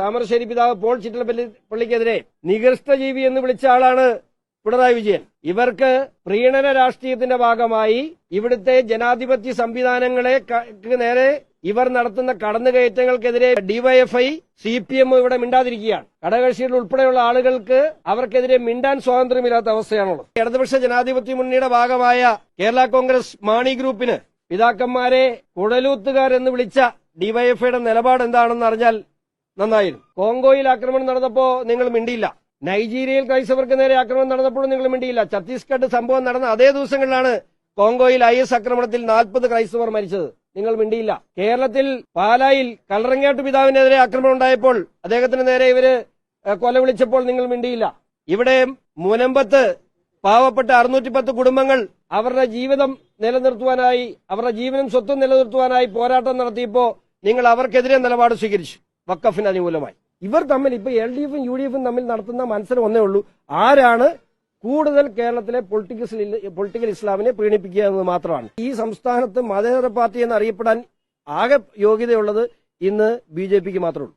താമരശ്ശേരി പിതാവ് പോൾ ചിറ്റലപ്പള്ളി പള്ളിക്കെതിരെ നികൃഷ്ടജീവി എന്ന് വിളിച്ച ആളാണ് പിണറായി വിജയൻ. ഇവർക്ക് പ്രീണന രാഷ്ട്രീയത്തിന്റെ ഭാഗമായി ഇവിടുത്തെ ജനാധിപത്യ സംവിധാനങ്ങളെ നേരെ ഇവർ നടത്തുന്ന കടന്നുകയറ്റങ്ങൾക്കെതിരെ ഡിവൈഎഫ്ഐ സി പി എം ഇവിടെ മിണ്ടാതിരിക്കുകയാണ്. ഘടകകക്ഷികൾ ഉൾപ്പെടെയുള്ള ആളുകൾക്ക് അവർക്കെതിരെ മിണ്ടാൻ സ്വാതന്ത്ര്യമില്ലാത്ത അവസ്ഥയാണുള്ളത്. ഇടതുപക്ഷ ജനാധിപത്യ മുന്നണിയുടെ ഭാഗമായ കേരള കോൺഗ്രസ് മാണി ഗ്രൂപ്പിന് പിതാക്കന്മാരെ കുഴലൂത്തുകാരെന്ന് വിളിച്ച ഡിവൈഎഫ്ഐയുടെ നിലപാട് എന്താണെന്ന് അറിഞ്ഞാൽ നന്നായിരുന്നു. കോങ്കോയിൽ ആക്രമണം നടന്നപ്പോ നിങ്ങൾ മിണ്ടിയില്ല. നൈജീരിയയിൽ ക്രൈസ്തവർക്ക് നേരെ ആക്രമണം നടന്നപ്പോഴും നിങ്ങൾ മിണ്ടിയില്ല. ഛത്തീസ്ഗഡ് സംഭവം നടന്ന അതേ ദിവസങ്ങളിലാണ് കോങ്കോയിൽ ഐ എസ് ആക്രമണത്തിൽ നാൽപ്പത് ക്രൈസ്തവർ മരിച്ചത്. നിങ്ങൾ മിണ്ടിയില്ല. കേരളത്തിൽ പാലായിൽ കല്ലറങ്ങാട്ട് പിതാവിനെതിരെ ആക്രമണം ഉണ്ടായപ്പോൾ അദ്ദേഹത്തിന് നേരെ ഇവർ കൊല വിളിച്ചപ്പോൾ നിങ്ങൾ മിണ്ടിയില്ല. ഇവിടെ മുനമ്പത്ത് പാവപ്പെട്ട അറുന്നൂറ്റി പത്ത് കുടുംബങ്ങൾ അവരുടെ ജീവിതം നിലനിർത്തുവാനായി അവരുടെ ജീവനും സ്വത്തും നിലനിർത്തുവാനായി പോരാട്ടം നടത്തിയപ്പോ നിങ്ങൾ അവർക്കെതിരെ നിലപാട് സ്വീകരിച്ചു. വക്കഫിന് അനുകൂലമായി ഇവർ തമ്മിൽ ഇപ്പൊ എൽ ഡി എഫും യു ഡി എഫും തമ്മിൽ നടത്തുന്ന മത്സരം ഒന്നേ ഉള്ളൂ. ആരാണ് കൂടുതൽ കേരളത്തിലെ പൊളിറ്റിക്കൽ പൊളിറ്റിക്കൽ ഇസ്ലാമിനെ പ്രീണിപ്പിക്കുക എന്നത് മാത്രമാണ്. ഈ സംസ്ഥാനത്ത് മതേതര പാർട്ടി എന്ന് അറിയപ്പെടാൻ ആകെ യോഗ്യതയുള്ളത് ഇന്ന് ബി ജെ പിക്ക് മാത്രമേ ഉള്ളൂ.